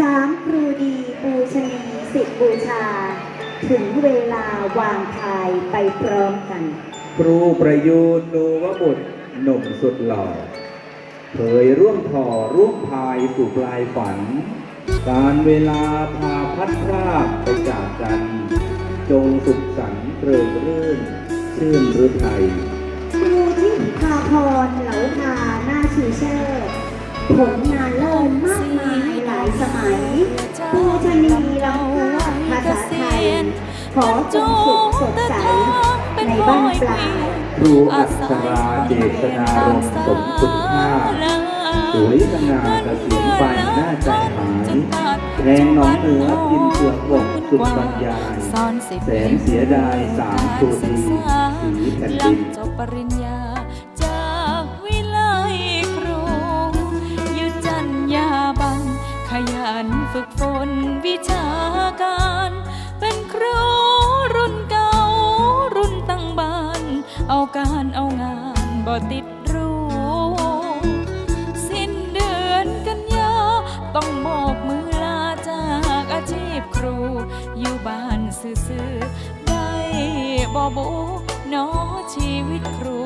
สามครูดีบูชนีสิทธิบูชา ถึงเวลาวางพายไปพร้อมกัน ครูประยูนนูวบุตรหนุ่มสุดหล่อเผยร่วงถ่อร่วงพายสู่ปลายฝัน การเวลาพาพัดพรากไปจากกัน จงสุขสันต์เริงรื่นชื่นฤทัยครูที่พาพรเหลาพาหน้าชูเชิดผล นีลำพาภาษาไทยขอจงสุขสดใสในบ้านปลายครูอัศราเจษนารมณ์สมคุณค่าสวยสง่าเกษียณไปหน้าใจหายแรงน้องเหนือกินเปลือกอกสุดบรรยายแสนเสียดายสามครูดีสีแผ่นดิงนจบปริญญาจากวิไลครูยึดจัญญาบันขยันฝึกฝน วิชาการ เป็นครูรุ่นเก่า รุ่นตั้งบ้าน เอาการเอางานบ่ติดรู้ สิ้นเดือนกันยาต้องโบกมือลาจากอาชีพครู อยู่บ้านซื่อๆ ได้บ่บุเนอชีวิตครู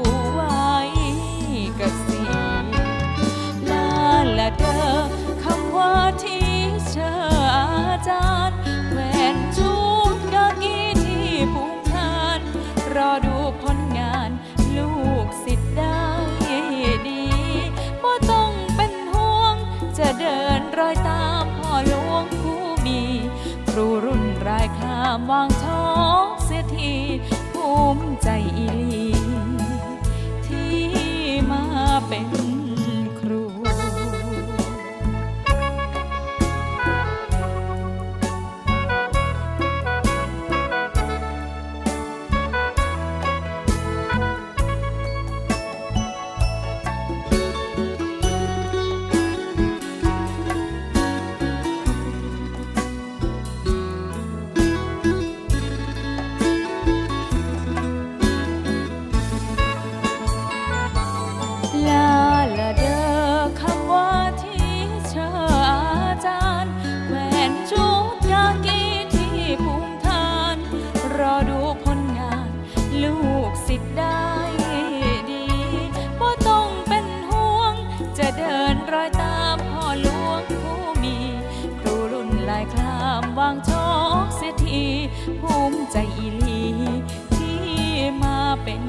จะเดินรอยตามพ่อหลวงผู้มี ครูรุ่นรายคลามวางท้องเสียทีภูมิใจอีลี ละเด้อคำว่าที่เชออาจารย์แหวนชุดกากีที่ภูมิฐาน รอดูผลงาน ลูกศิษย์ได้ดีบ่ต้องเป็นห่วง จะเดินรอยตามพ่อหลวงผู้มี ครูรุ่นลายคลามวางชอกเสียทีภูมิใจอีลีที่มาเป็น